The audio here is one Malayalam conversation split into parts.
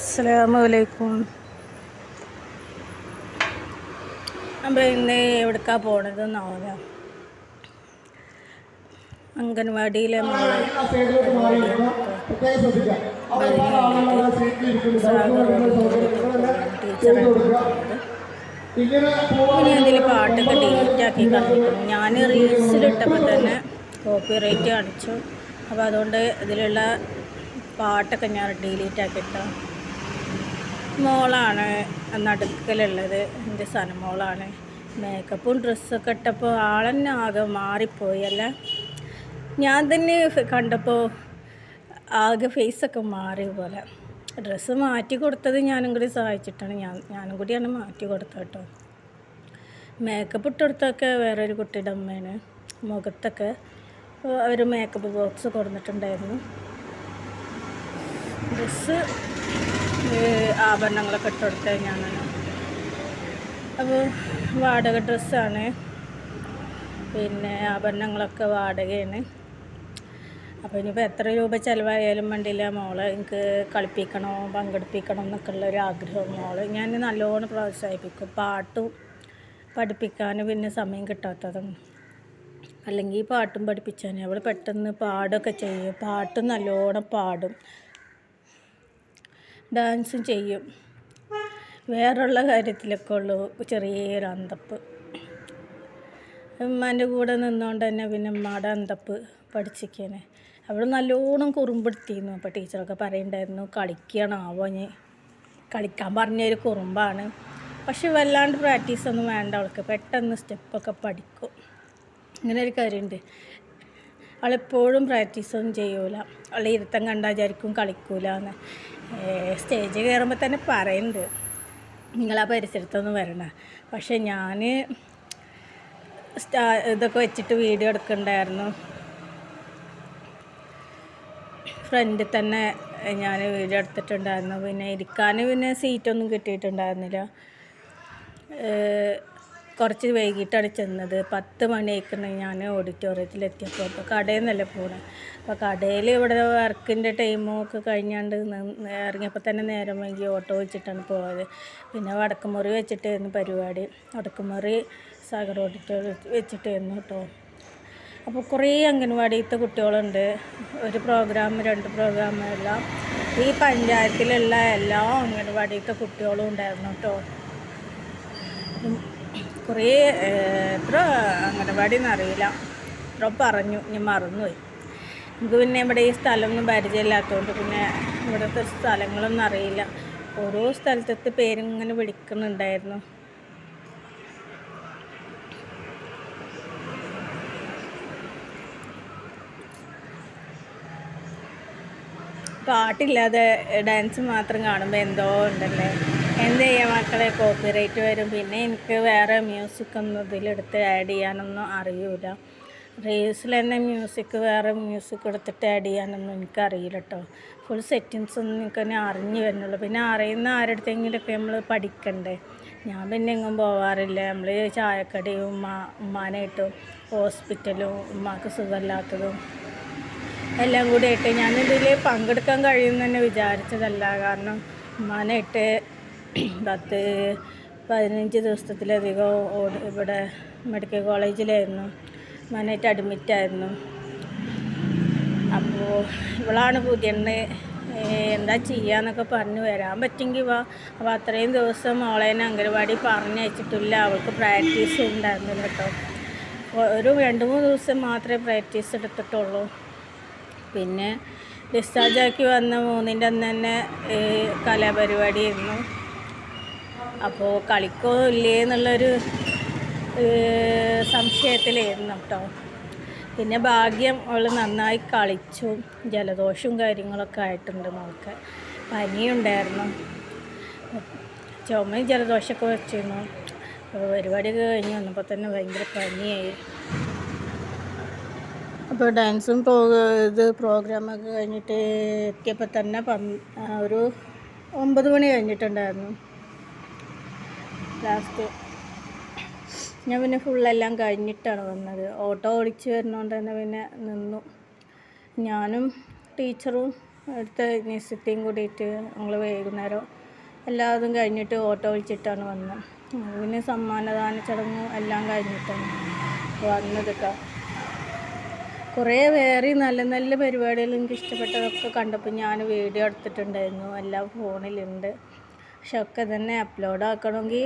അസ്സലാമലൈക്കും. അപ്പോൾ ഇന്ന് എവിടേക്കാ പോണത് നോക്കാം അംഗൻവാടിയിലെ മോളെ ഇനി അതിൽ പാട്ടൊക്കെ ഡിലീറ്റ് ആക്കി കാണിക്കും ഞാൻ റീൽസിലിട്ടപ്പോൾ തന്നെ കോപ്പി റേറ്റ് കാണിച്ചു. അപ്പോൾ അതുകൊണ്ട് ഇതിലുള്ള പാട്ടൊക്കെ ഞാൻ ഡിലീറ്റ് ആക്കിയിട്ടോ. മോളാണ് നടുക്കലുള്ളത്. എന്റെ സന മോളാണ് മേക്കപ്പും ഡ്രസ്സൊക്കെ ഇട്ടപ്പോൾ ആളെന്നെ ആകെ മാറിപ്പോയി. അല്ല ഞാൻ തന്നെ കണ്ടപ്പോൾ ആകെ ഫേസൊക്കെ മാറിയ പോലെ. ഡ്രസ്സ് മാറ്റി കൊടുത്തത് ഞാനും കൂടി സഹായിച്ചിട്ടാണ്. ഞാൻ ഞാനും കൂടിയാണ് മാറ്റി കൊടുത്തത് കേട്ടോ. മേക്കപ്പ് ഇട്ടെടുത്തൊക്കെ വേറൊരു കുട്ടിയുടെ അമ്മയാണ്. മുഖത്തൊക്കെ അവർ മേക്കപ്പ് ബോക്സ് കൊടുത്തിട്ടുണ്ടായിരുന്നു. ഡ്രസ്സ് ആഭരണങ്ങളൊക്കെ ഇട്ടെടുത്തത് ഞാനാണ് അപ്പോൾ വാടക ഡ്രസ്സാണ്. പിന്നെ ആഭരണങ്ങളൊക്കെ വാടകയാണ്. അപ്പോൾ ഇനിയിപ്പോൾ എത്ര രൂപ ചിലവായാലും വേണ്ടിയില്ല. മോളെ എനിക്ക് കളിപ്പിക്കണോ പങ്കെടുപ്പിക്കണം എന്നൊക്കെ ഉള്ളൊരു ആഗ്രഹം മോൾ. ഞാൻ നല്ലോണം പ്രോത്സാഹിപ്പിക്കും. പാട്ടും പഠിപ്പിക്കാൻ പിന്നെ സമയം കിട്ടാത്തതാണ് അല്ലെങ്കിൽ പാട്ടും പഠിപ്പിച്ചാൽ അവൾ പെട്ടെന്ന് പാടൊക്കെ ചെയ്യും. പാട്ടും നല്ലോണം പാടും. ഡാൻസും ചെയ്യും. വേറുള്ള കാര്യത്തിലൊക്കെ ഉള്ളു ചെറിയൊരു അന്തപ്പ്. ഉമ്മാന്റെ കൂടെ നിന്നുകൊണ്ട് തന്നെ പിന്നെ ഉമ്മാടെ അന്തപ്പ് പഠിച്ചിരിക്കുകയാണ് അവിടെ നല്ലോണം കുറുമ്പെടുത്തിരുന്നു. അപ്പോൾ ടീച്ചറൊക്കെ പറയുണ്ടായിരുന്നു കളിക്കണാവോ ഞാൻ കളിക്കാൻ പറഞ്ഞൊരു കുറുമ്പാണ്. പക്ഷെ വല്ലാണ്ട് പ്രാക്ടീസ് ഒന്നും വേണ്ട അവൾക്ക്. പെട്ടെന്ന് സ്റ്റെപ്പൊക്കെ പഠിക്കും. ഇങ്ങനെ ഒരു കാര്യമുണ്ട് അവളെപ്പോഴും പ്രാക്ടീസൊന്നും ചെയ്യൂല. അവളെ ഇരുത്തം കണ്ടാചാരിക്കും കളിക്കൂല എന്ന് സ്റ്റേജ് കയറുമ്പോൾ തന്നെ പറയുന്നുണ്ട് ആ പരിസരത്തൊന്നും വരണ്ട. പക്ഷെ ഞാൻ ഇതൊക്കെ വെച്ചിട്ട് വീഡിയോ എടുക്കണ്ടായിരുന്നു. ഫ്രണ്ടിൽ തന്നെ ഞാൻ വീഡിയോ എടുത്തിട്ടുണ്ടായിരുന്നു. പിന്നെ ഇരിക്കാൻ പിന്നെ സീറ്റൊന്നും കിട്ടിയിട്ടുണ്ടായിരുന്നില്ല. കുറച്ച് വൈകിട്ടാണ് ചെന്നത്. പത്ത് മണിയായിക്കണ് ഞാൻ ഓഡിറ്റോറിയത്തിൽ എത്തിയപ്പോൾ അപ്പോൾ കടയിൽ നിന്നല്ലേ പോകണം അപ്പോൾ കടയിൽ ഇവിടെ വർക്കിന്റെ ടൈമും ഒക്കെ കഴിഞ്ഞാണ്ട് ഇറങ്ങിയപ്പോൾ തന്നെ നേരം വൈകി ഓട്ടോ വെച്ചിട്ടാണ് പോയത്. പിന്നെ വടക്കുമുറി വെച്ചിട്ടായിരുന്നു പരിപാടി. വടക്കുമുറി സാഗർ ഓഡിറ്റോറിയം വെച്ചിട്ടായിരുന്നു കേട്ടോ. അപ്പോൾ കുറേ അംഗൻവാടിയിലത്തെ കുട്ടികളുണ്ട്. ഒരു പ്രോഗ്രാം രണ്ട് പ്രോഗ്രാം എല്ലാം. ഈ പഞ്ചായത്തിലുള്ള എല്ലാ അംഗൻവാടിയിലത്തെ കുട്ടികളും ഉണ്ടായിരുന്നു കേട്ടോ. കുറേ എത്ര അംഗനവാടി എന്നറിയില്ല എത്ര പറഞ്ഞു ഞാൻ മറന്നുപോയി. നമുക്ക് പിന്നെ ഇവിടെ ഈ സ്ഥലമൊന്നും പരിചയമില്ലാത്തതുകൊണ്ട് പിന്നെ ഇവിടുത്തെ സ്ഥലങ്ങളൊന്നും അറിയില്ല. ഓരോ സ്ഥലത്തെ പേരിങ്ങനെ വിളിക്കുന്നുണ്ടായിരുന്നു. പാട്ടില്ലാതെ ഡാൻസ് മാത്രം കാണുമ്പോൾ എന്തോ ഉണ്ടല്ലേ? എന്ത് ചെയ്യാം മക്കളെ കോപ്പിറൈറ്റ് വരും. പിന്നെ എനിക്ക് വേറെ മ്യൂസിക് ഒന്നും ഇതിലെടുത്ത് ആഡ് ചെയ്യാനൊന്നും അറിയില്ല റീൽസിൽ തന്നെ മ്യൂസിക് വേറെ മ്യൂസിക് എടുത്തിട്ട് ആഡ് ചെയ്യാനൊന്നും എനിക്കറിയില്ല കേട്ടോ ഫുൾ സെറ്റിങ്സ് ഒന്നും എനിക്ക് തന്നെ അറിഞ്ഞു വരുന്നുള്ളൂ. പിന്നെ അറിയുന്ന ആരുടെയെങ്കിലൊക്കെ നമ്മൾ പഠിക്കണ്ടേ? ഞാൻ പിന്നെ എങ്ങും പോവാറില്ല. നമ്മൾ ചായക്കടയും ഉമ്മ ഉമ്മാനായിട്ടും ഹോസ്പിറ്റലും ഉമ്മാക്ക് സുഖമില്ലാത്തതും എല്ലാം കൂടി ആയിട്ട് ഞാനിതിൽ പങ്കെടുക്കാൻ കഴിയുമെന്ന് തന്നെ വിചാരിച്ചതല്ല. കാരണം ഉമ്മാനായിട്ട് പത്ത് പതിനഞ്ച് ദിവസത്തിലധികം ഇവിടെ മെഡിക്കൽ കോളേജിലായിരുന്നു. ഉമ്മാനായിട്ട് അഡ്മിറ്റായിരുന്നു. അപ്പോൾ ഇവളാണ് പുതിയ എന്താ ചെയ്യാന്നൊക്കെ പറഞ്ഞു വരാൻ പറ്റുമെങ്കിൽ വാ. അപ്പോൾ അത്രയും ദിവസം മോളേനെ അംഗനവാടി പറഞ്ഞയച്ചിട്ടില്ല അവൾക്ക് പ്രാക്ടീസ് ഉണ്ടായിരുന്നില്ല കേട്ടോ. ഒരു രണ്ട് മൂന്ന് ദിവസം മാത്രമേ പ്രാക്ടീസ് എടുത്തിട്ടുള്ളൂ. പിന്നെ ഡിസ്ചാർജ് ആക്കി വന്ന മൂന്നിന്റെ അന്ന് തന്നെ കലാപരിപാടിയായിരുന്നു. അപ്പോൾ കളിക്കോ ഇല്ലേ എന്നുള്ളൊരു സംശയത്തിലായിരുന്നു കേട്ടോ. പിന്നെ ഭാഗ്യം അവൾ നന്നായി കളിച്ചു. ജലദോഷവും കാര്യങ്ങളൊക്കെ ആയിട്ടുണ്ട് നമുക്ക് പനിയുണ്ടായിരുന്നു. ചുമയും ജലദോഷമൊക്കെ വെച്ചിരുന്നു. അപ്പോൾ പരിപാടിയൊക്കെ കഴിഞ്ഞ് വന്നപ്പോൾ തന്നെ ഭയങ്കര പനിയായി. അപ്പോൾ ഡാൻസും ഇത് പ്രോഗ്രാമൊക്കെ കഴിഞ്ഞിട്ട് എത്തിയപ്പോൾ തന്നെ ഒരു ഒമ്പത് മണി കഴിഞ്ഞിട്ടുണ്ടായിരുന്നു. ലാസ്റ്റ്. ഞാൻ പിന്നെ ഫുള്ളെല്ലാം കഴിഞ്ഞിട്ടാണ് വന്നത്. ഓട്ടോ ഓടിച്ച് വരുന്നതുകൊണ്ട് തന്നെ പിന്നെ നിന്നു. ഞാനും ടീച്ചറും അടുത്ത നിശ്ചിതയും കൂടിയിട്ട് ഞങ്ങൾ വൈകുന്നേരം എല്ലാതും കഴിഞ്ഞിട്ട് ഓട്ടോ വിളിച്ചിട്ടാണ് വന്നത് പിന്നെ സമ്മാനദാന ചടങ്ങ് എല്ലാം കഴിഞ്ഞിട്ടാണ് വന്നത് കേട്ടോ കുറേ വേറെ നല്ല നല്ല പരിപാടികൾ എനിക്ക് ഇഷ്ടപ്പെട്ടതൊക്കെ കണ്ടപ്പോൾ ഞാൻ വീഡിയോ എടുത്തിട്ടുണ്ടായിരുന്നു. എല്ലാം ഫോണിലുണ്ട്. പക്ഷെ ഒക്കെ തന്നെ അപ്ലോഡ് ആക്കണമെങ്കിൽ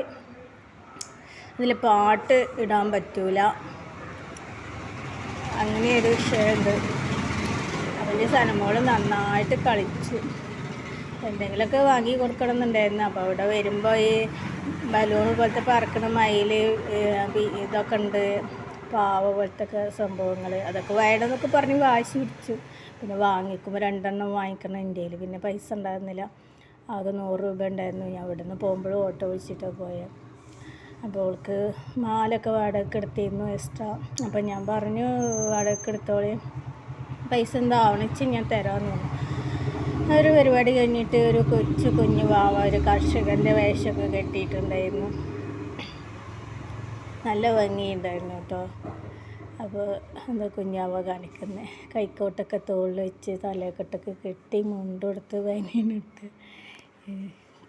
ഇതിൽ പാട്ട് ഇടാൻ പറ്റൂല. അങ്ങനെയൊരു വിഷയമുണ്ട്. അവന്റെ സനമോൾ നന്നായിട്ട് കളിച്ചു എന്തെങ്കിലുമൊക്കെ വാങ്ങി കൊടുക്കണം എന്നുണ്ടായിരുന്നു അപ്പോൾ അവിടെ വരുമ്പോൾ ഈ ബലൂൺ പോലത്തെ പറക്കണ മയിൽ ഇതൊക്കെ ഉണ്ട്. പാവ പോലത്തെ ഒക്കെ സംഭവങ്ങൾ. അതൊക്കെ വേണമെന്നൊക്കെ പറഞ്ഞ് വാശി പിടിച്ചു. പിന്നെ വാങ്ങിക്കുമ്പോൾ രണ്ടെണ്ണം വാങ്ങിക്കണം. ഇന്ത്യയിൽ പിന്നെ പൈസ ഉണ്ടായിരുന്നില്ല. ആകെ നൂറ് രൂപ ഉണ്ടായിരുന്നു. ഞാൻ ഇവിടെ നിന്ന് പോകുമ്പോഴും ഓട്ടോ വിളിച്ചിട്ടാണ് പോയത് അപ്പോൾ അവൾക്ക് മാലൊക്കെ വാടകയ്ക്ക് എടുത്തിരുന്നു എക്സ്ട്രാ അപ്പോൾ ഞാൻ പറഞ്ഞു വാടകയ്ക്ക് എടുത്തോളി. പൈസ എന്താ ആവണിച്ച് ഞാൻ തരാമെന്ന് പറഞ്ഞു. ഒരു പരിപാടി കഴിഞ്ഞിട്ട് ഒരു കൊച്ചു കുഞ്ഞു വാവ ഒരു കർഷകന്റെ വേഷമൊക്കെ കെട്ടിയിട്ടുണ്ടായിരുന്നു. നല്ല ഭംഗിയുണ്ടായിരുന്നു കേട്ടോ. അപ്പോൾ എന്താ കുഞ്ഞാവ കാണിക്കുന്നത് കൈക്കോട്ടൊക്കെ തോളിൽ വെച്ച് തലക്കെട്ടൊക്കെ കെട്ടി മുണ്ടെടുത്ത് വനിനിട്ട്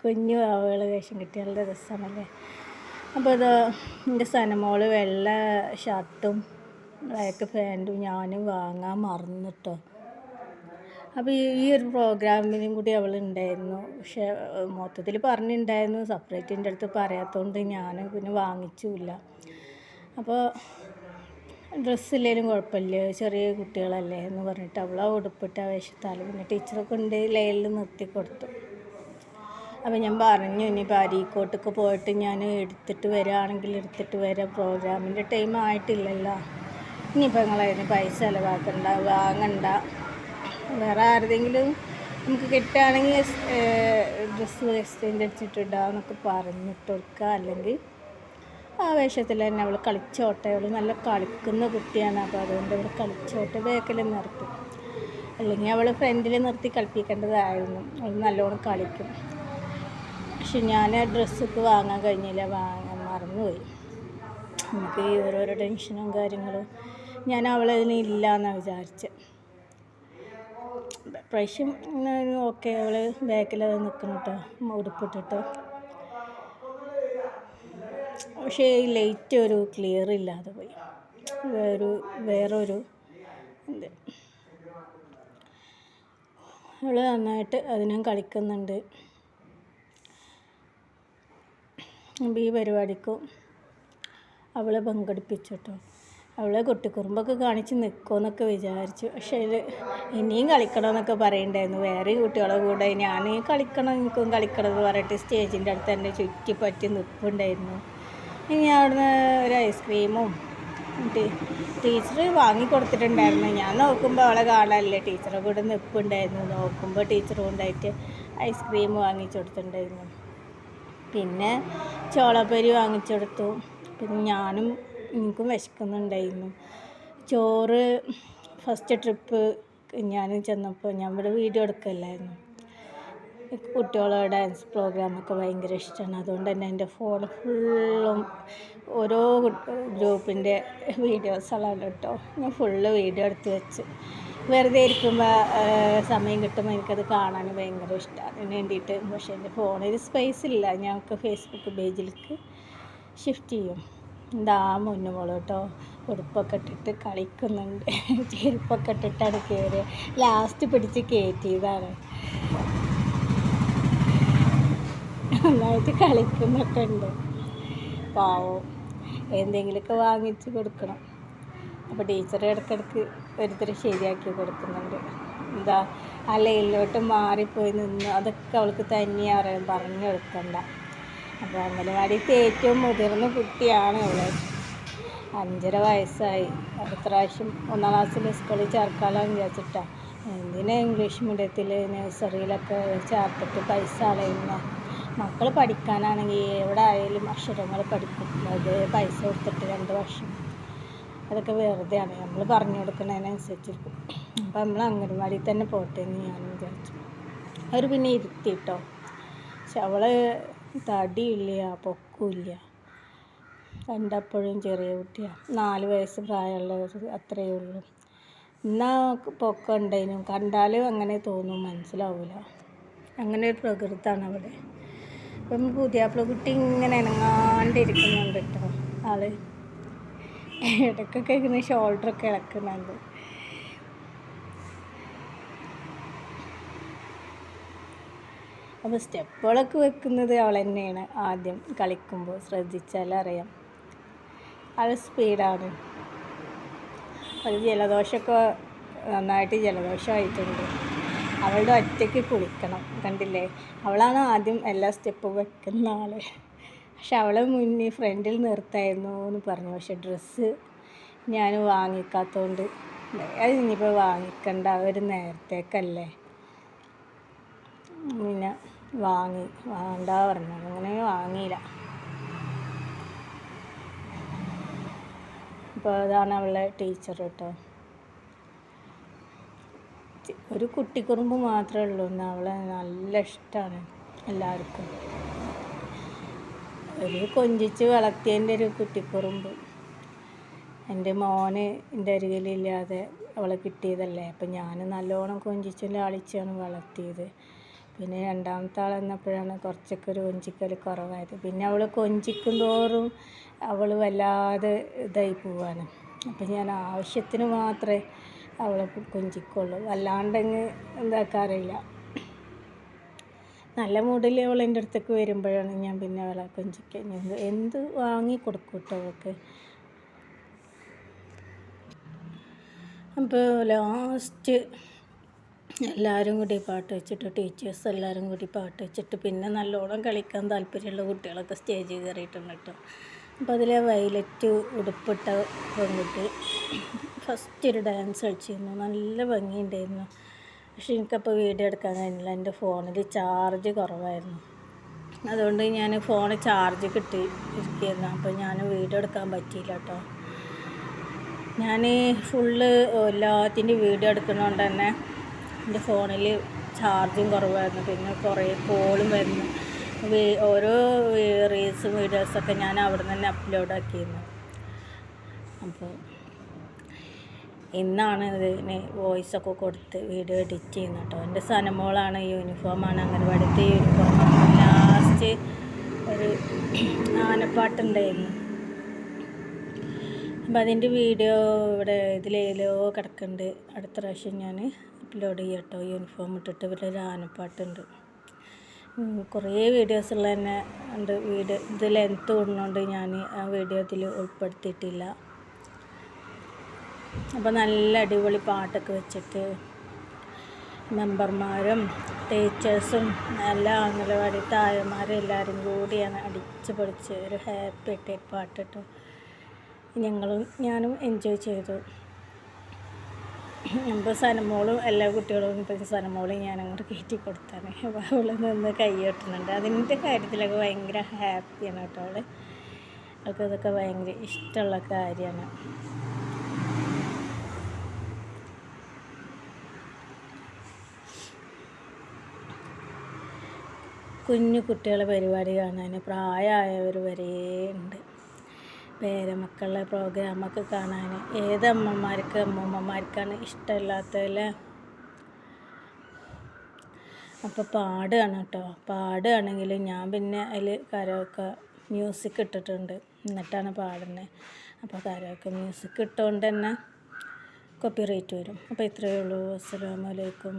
കുഞ്ഞു ആവുകൾ വേഷം കിട്ടി നല്ല അപ്പോൾ ഇത് എന്റെ സനമോൾ വെള്ള ഷർട്ടും ബ്ലാക്ക് പാന്റും ഞാനും വാങ്ങാൻ മറന്നിട്ടോ. അപ്പോൾ ഈ ഒരു പ്രോഗ്രാമിനും കൂടി അവൾ ഉണ്ടായിരുന്നു പക്ഷേ മൊത്തത്തിൽ പറഞ്ഞിട്ടുണ്ടായിരുന്നു സെപ്പറേറ്റ് എന്റെ അടുത്ത് പറയാത്തതുകൊണ്ട് ഞാൻ പിന്നെ വാങ്ങിച്ചില്ല. അപ്പോൾ ഡ്രസ്സില്ലേലും കുഴപ്പമില്ല ചെറിയ കുട്ടികളല്ലേ എന്ന് പറഞ്ഞിട്ട് അവൾ ആ ഉടുപ്പിട്ട വേഷത്താൽ പിന്നെ ടീച്ചറെ കൊണ്ട് ലൈനിൽ നിർത്തി കൊടുത്തു. അപ്പോൾ ഞാൻ പറഞ്ഞു ഇനി അരീക്കോട്ടൊക്കെ പോയിട്ട് ഞാൻ എടുത്തിട്ട് വരികയാണെങ്കിൽ എടുത്തിട്ട് വരാം. പ്രോഗ്രാമിന്റെ ടൈം ആയിട്ടില്ലല്ലോ. ഇനിയിപ്പോൾ നിങ്ങളതിന് പൈസ ചിലവാക്കണ്ട വാങ്ങണ്ട. വേറെ ആരുടെങ്കിലും നമുക്ക് കിട്ടുകയാണെങ്കിൽ ഡ്രസ്സ് എക്സ്ചേഞ്ച് അടിച്ചിട്ട് ഇടാമെന്നൊക്കെ പറഞ്ഞിട്ട് കൊടുക്കുക അല്ലെങ്കിൽ ആ വേഷത്തിൽ തന്നെ അവൾ കളിച്ചോട്ടെ അവൾ നല്ല കളിക്കുന്ന കുട്ടിയാണ്. അപ്പോൾ അതുകൊണ്ട് അവൾ കളിച്ചോട്ടെ ബേക്കിൽ നിർത്തും. അല്ലെങ്കിൽ അവൾ ഫ്രണ്ടിൽ നിർത്തി കളിപ്പിക്കേണ്ടതായിരുന്നു. അവൾ നല്ലോണം കളിക്കും. പക്ഷെ ഞാൻ ആ ഡ്രസ്സൊക്കെ വാങ്ങാൻ കഴിഞ്ഞില്ല. വാങ്ങാൻ മറന്നുപോയി. നമുക്ക് ഈ ഓരോരോ ടെൻഷനും കാര്യങ്ങളും ഞാൻ അവളതിന് ഇല്ല എന്നാണ് വിചാരിച്ചത് പ്രാവശ്യം ഓക്കെ അവൾ ബാക്കിൽ അത് നിൽക്കണം കേട്ടോ ഉടുപ്പിട്ടിട്ട്. പക്ഷേ ഈ ലൈറ്റ് ഒരു ക്ലിയർ ഇല്ലാതെ പോയി. വേറൊരു വേറൊരു ഇത് അവൾ നന്നായിട്ട് അതിനും കളിക്കുന്നുണ്ട് അപ്പോൾ ഈ പരിപാടിക്കും അവളെ പങ്കെടുപ്പിച്ചിട്ടോ. അവളെ കുട്ടിക്കുറുമ്പൊക്കെ കാണിച്ച് നിൽക്കുമെന്നൊക്കെ വിചാരിച്ചു. പക്ഷേ ഇത് ഇനിയും കളിക്കണമെന്നൊക്കെ പറയണ്ടായിരുന്നു. വേറെ കുട്ടികളെ കൂടെ ഞാൻ കളിക്കണം എനിക്കും കളിക്കണം എന്ന് പറഞ്ഞിട്ട് സ്റ്റേജിന്റെ അടുത്ത് തന്നെ ചുറ്റിപ്പറ്റി നിൽപ്പുണ്ടായിരുന്നു ഇനി അവിടുന്ന് ഒരു ഐസ്ക്രീമും ടീച്ചർ വാങ്ങി കൊടുത്തിട്ടുണ്ടായിരുന്നു. ഞാൻ നോക്കുമ്പോൾ അവളെ കാണാനല്ലേ ടീച്ചറെ കൂടെ നിൽപ്പുണ്ടായിരുന്നു നോക്കുമ്പോൾ ടീച്ചർ കൊണ്ടായിട്ട് ഐസ്ക്രീം വാങ്ങിച്ചു കൊടുത്തിട്ടുണ്ടായിരുന്നു. പിന്നെ ചോളപ്പരി വാങ്ങിച്ചെടുത്തു. പിന്നെ ഞാനും എനിക്കും വിശക്കുന്നുണ്ടായിരുന്നു. ചോറ് ഫസ്റ്റ് ട്രിപ്പ് ഞാൻ ചെന്നപ്പോൾ ഞാൻ ഇവിടെ വീഡിയോ എടുക്കല്ലായിരുന്നു. കുട്ടികളെ ഡാൻസ് പ്രോഗ്രാമൊക്കെ ഭയങ്കര ഇഷ്ടമാണ്. അതുകൊണ്ട് തന്നെ എന്റെ ഫോൺ ഫുള്ളും ഓരോ ഗ്രൂപ്പിന്റെ വീഡിയോസാണ് കേട്ടോ. ഞാൻ ഫുള്ള് വീഡിയോ എടുത്ത് വെച്ച്. വെറുതെ ഇരിക്കുമ്പോൾ സമയം കിട്ടുമ്പോൾ എനിക്കത് കാണാൻ ഭയങ്കര ഇഷ്ടമാണ് അതിന് വേണ്ടിയിട്ട് പക്ഷേ എന്റെ ഫോണിൽ സ്പേസ് ഇല്ല. ഞങ്ങൾക്ക് ഫേസ്ബുക്ക് പേജിലേക്ക് ഷിഫ്റ്റ് ചെയ്യും. എന്താ മുന്നുമോൾ കേട്ടോ ഉടുപ്പൊക്കെ ഇട്ടിട്ട് കളിക്കുന്നുണ്ട്. ചെരുപ്പൊക്കെ ഇട്ടിട്ടാണ് കയറി ലാസ്റ്റ് പിടിച്ച് കയറ്റിയതാണ് നന്നായിട്ട് കളിക്കുന്നൊക്കെ ഉണ്ട് പാവം. എന്തെങ്കിലുമൊക്കെ വാങ്ങിച്ച് കൊടുക്കണം. അപ്പോൾ ടീച്ചർ ഇടയ്ക്കിടയ്ക്ക് ഒരുത്തർ ശരിയാക്കി കൊടുക്കുന്നുണ്ട്. എന്താ ആ ലൈനിലോട്ട് മാറിപ്പോയി നിന്ന് അതൊക്കെ അവൾക്ക് തന്നെ അറിയാൻ പറഞ്ഞു കൊടുക്കണ്ട. അപ്പോൾ അംഗനവാടിക്ക് ഏറ്റവും മുതിർന്ന കുട്ടിയാണ് അവൾ അഞ്ചര വയസ്സായി. അടുത്ത പ്രാവശ്യം ഒന്നാം ക്ലാസ്സിൽ സ്കൂളിൽ ചേർക്കാമെന്ന് വിചാരിച്ചിട്ടാണ് എന്തിനാ ഇംഗ്ലീഷ് മീഡിയത്തിൽ നഴ്സറിയിലൊക്കെ ചേർത്തിട്ട് പൈസ അളയുന്ന മക്കൾ പഠിക്കാനാണെങ്കിൽ എവിടെ ആയാലും അക്ഷരങ്ങൾ പഠിക്കും. അത് പൈസ കൊടുത്തിട്ട് രണ്ട് വർഷം അതൊക്കെ വെറുതെയാണ്. നമ്മൾ പറഞ്ഞു കൊടുക്കുന്നതിനനുസരിച്ചിരിക്കും. അപ്പം നമ്മൾ അംഗൻവാടിയിൽ തന്നെ പോട്ടെ എന്ന് ഞാൻ വിചാരിച്ചു. അവർ പിന്നെ ഇരുത്തി കേട്ടോ പക്ഷെ അവൾ തടിയില്ല പൊക്കില്ല. കണ്ടപ്പോഴും ചെറിയ കുട്ടിയാണ് നാല് വയസ്സ് പ്രായമുള്ള അത്രയേ ഉള്ളൂ. എന്നാ പൊക്കം ഉണ്ടായിരുന്നു കണ്ടാലും അങ്ങനെ തോന്നും മനസ്സിലാവില്ല അങ്ങനെ ഒരു പ്രകൃതാണ് അവിടെ അപ്പം പുതിയാപ്പിള കുട്ടി ഇങ്ങനെ ഇണങ്ങാണ്ടിരിക്കുന്നുണ്ട് കേട്ടോ ആൾ. ഇടയ്ക്കൊക്കെ ഇങ്ങനെ ഷോൾഡറൊക്കെ ഇളക്കുന്നുണ്ട്. അപ്പോൾ സ്റ്റെപ്പുകളൊക്കെ വെക്കുന്നത് അവൾ തന്നെയാണ്. ആദ്യം കളിക്കുമ്പോൾ ശ്രദ്ധിച്ചാൽ അറിയാം അത് സ്പീഡാണ് അത് ജലദോഷമൊക്കെ നന്നായിട്ട് ജലദോഷമായിട്ടുണ്ട്. അവളുടെ ഒറ്റയ്ക്ക് കുളിക്കണം. കണ്ടില്ലേ? അവളാണ് ആദ്യം എല്ലാ സ്റ്റെപ്പും വെക്കുന്ന ആൾ പക്ഷെ അവളെ മുന്നിൽ ഫ്രണ്ടിൽ നിർത്തായിരുന്നു എന്ന് പറഞ്ഞു. പക്ഷെ ഡ്രസ്സ് ഞാൻ വാങ്ങിക്കാത്തതുകൊണ്ട് അത് ഇനിയിപ്പോൾ വാങ്ങിക്കണ്ട ഒരു നേരത്തേക്കല്ലേ. പിന്നെ വാങ്ങി വേണ്ട പറഞ്ഞു. അങ്ങനെ വാങ്ങിയില്ല. അപ്പോൾ അതാണ് അവളെ ടീച്ചർ കേട്ടോ. ഒരു കുട്ടിക്കുറുമ്പ് മാത്രമേ ഉള്ളൂ. എന്നാൽ അവളെ നല്ല ഇഷ്ടമാണ് എല്ലാവർക്കും. ഒരു കൊഞ്ചിച്ച് വളർത്തിയതിന്റെ ഒരു കുട്ടിക്കുറുമ്പ് എന്റെ മോന് എന്റെ അരികിലില്ലാതെ അവളെ കിട്ടിയതല്ലേ. അപ്പം ഞാൻ നല്ലോണം കൊഞ്ചിച്ച് ലാളിച്ചാണ് വളർത്തിയത്. പിന്നെ രണ്ടാമത്തെ ആൾ വന്നപ്പോഴാണ് കുറച്ചൊക്കെ ഒരു കൊഞ്ചിക്കൽ കുറവായത്. പിന്നെ അവൾ കൊഞ്ചിക്കും തോറും അവൾ വല്ലാതെ ഇതായി പോവാണ്. അപ്പം ഞാൻ ആവശ്യത്തിന് മാത്രമേ അവളെ കൊഞ്ചിക്കുള്ളൂ. അല്ലാണ്ടങ്ങ് എന്താക്കാറില്ല നല്ല മൂഡിൽ അവൾ എന്റെ അടുത്തേക്ക് വരുമ്പോഴാണ് ഞാൻ പിന്നെ അവളെ കൊഞ്ചിക്കുക എന്ത് എന്ത് വാങ്ങി കൊടുക്കും കേട്ടോ അവൾക്ക്. അപ്പോൾ ലാസ്റ്റ് എല്ലാവരും കൂടി പാട്ട് വെച്ചിട്ട് ടീച്ചേഴ്സ് എല്ലാവരും കൂടി പാട്ട് വെച്ചിട്ട് പിന്നെ നല്ലോണം കളിക്കാൻ താല്പര്യമുള്ള കുട്ടികളൊക്കെ സ്റ്റേജിൽ കയറിയിട്ടുണ്ട് കേട്ടോ അപ്പോൾ അതിലെ വയലറ്റ് ഉടുപ്പിട്ട പെൺകുട്ടി ഫസ്റ്റ് ഒരു ഡാൻസ് കളിച്ചിരുന്നു. നല്ല ഭംഗിയുണ്ടായിരുന്നു. പക്ഷെ എനിക്കപ്പോൾ വീഡിയോ എടുക്കാൻ കഴിഞ്ഞില്ല എന്റെ ഫോണിൽ ചാർജ് കുറവായിരുന്നു. അതുകൊണ്ട് ഞാൻ ഫോൺ ചാർജ് കിട്ടി ഇരിക്കുന്നു അപ്പോൾ ഞാൻ വീഡിയോ എടുക്കാൻ പറ്റിയില്ല കേട്ടോ. ഞാൻ ഫുള്ള് എല്ലാത്തിന്റെ വീഡിയോ എടുക്കുന്നതുകൊണ്ട് തന്നെ എന്റെ ഫോണിൽ ചാർജും കുറവായിരുന്നു. പിന്നെ കുറേ കോളും വരുന്നു. ഓരോ റീൽസും വീഡിയോസൊക്കെ ഞാൻ അവിടെ നിന്ന് തന്നെ അപ്ലോഡ് ആക്കിയിരുന്നു അപ്പോൾ ഇന്നാണ് ഇതിന് വോയിസൊക്കെ കൊടുത്ത് വീഡിയോ എഡിറ്റ് ചെയ്യുന്നത് കേട്ടോ. എന്റെ സനമോളാണ് യൂണിഫോമാണ് അംഗൻവാടിത്തെ യൂണിഫോമാണ്. ലാസ്റ്റ് ഒരു ആനപ്പാട്ടുണ്ടായിരുന്നു. അപ്പം അതിന്റെ വീഡിയോ ഇവിടെ ഇതിലേലോ കിടക്കുന്നുണ്ട്. അടുത്ത പ്രാവശ്യം ഞാൻ അപ്ലോഡ് ചെയ്യാം കേട്ടോ. യൂണിഫോം ഇട്ടിട്ട് ഇവിടെ ഒരു ആനപ്പാട്ടുണ്ട്. കുറേ വീഡിയോസ് ഉള്ള തന്നെ ഉണ്ട് വീഡിയോ ഇത് ലെങ്ത്ത് കൂടുന്നതുകൊണ്ട് ഞാൻ ആ വീഡിയോ ഇതിൽ ഉൾപ്പെടുത്തിയിട്ടില്ല. അപ്പോൾ നല്ല അടിപൊളി പാട്ടൊക്കെ വെച്ചിട്ട് മെമ്പർമാരും ടീച്ചേഴ്സും എല്ലാ അംഗനവാടി തായമാരും എല്ലാവരും കൂടിയാണ് അടിച്ച് പൊളിച്ച് ഒരു ഹാപ്പി ആയിട്ട് പാട്ടിട്ടു ഞങ്ങളും ഞാനും എൻജോയ് ചെയ്തു. ഇപ്പോൾ സനമോളും എല്ലാ കുട്ടികളും ഇപ്പം സനമോളും ഞാൻ അങ്ങോട്ട് കയറ്റി കൊടുത്താണ്. അപ്പോൾ അവൾ നിന്ന് കൈയ്യോട്ടുന്നുണ്ട് അതിന്റെ കാര്യത്തിലൊക്കെ ഭയങ്കര ഹാപ്പിയാണ് കേട്ടോ അവൾ അവൾക്ക് ഇതൊക്കെ ഭയങ്കര ഇഷ്ടമുള്ള കാര്യമാണ്. കുഞ്ഞു കുട്ടികളെ പരിപാടി കാണാൻ പ്രായമായവർ വരെ ഉണ്ട്. പേരമക്കളുടെ പ്രോഗ്രാമൊക്കെ കാണാൻ ഏത് അമ്മമാർക്ക് അമ്മൂമ്മമാർക്കാണ് ഇഷ്ടമില്ലാത്തതല്ലേ? അപ്പോൾ പാടുകയാണ് കേട്ടോ. പാടുകയാണെങ്കിൽ ഞാൻ പിന്നെ അതിൽ കരോക്കെ മ്യൂസിക് ഇട്ടിട്ടുണ്ട്. എന്നിട്ടാണ് പാടുന്നത് അപ്പോൾ കരോക്കെ മ്യൂസിക് ഇട്ടുകൊണ്ട് തന്നെ കോപ്പി റേറ്റ് വരും. അപ്പോൾ ഇത്രയേ ഉള്ളൂ. അസ്സലാമലൈക്കും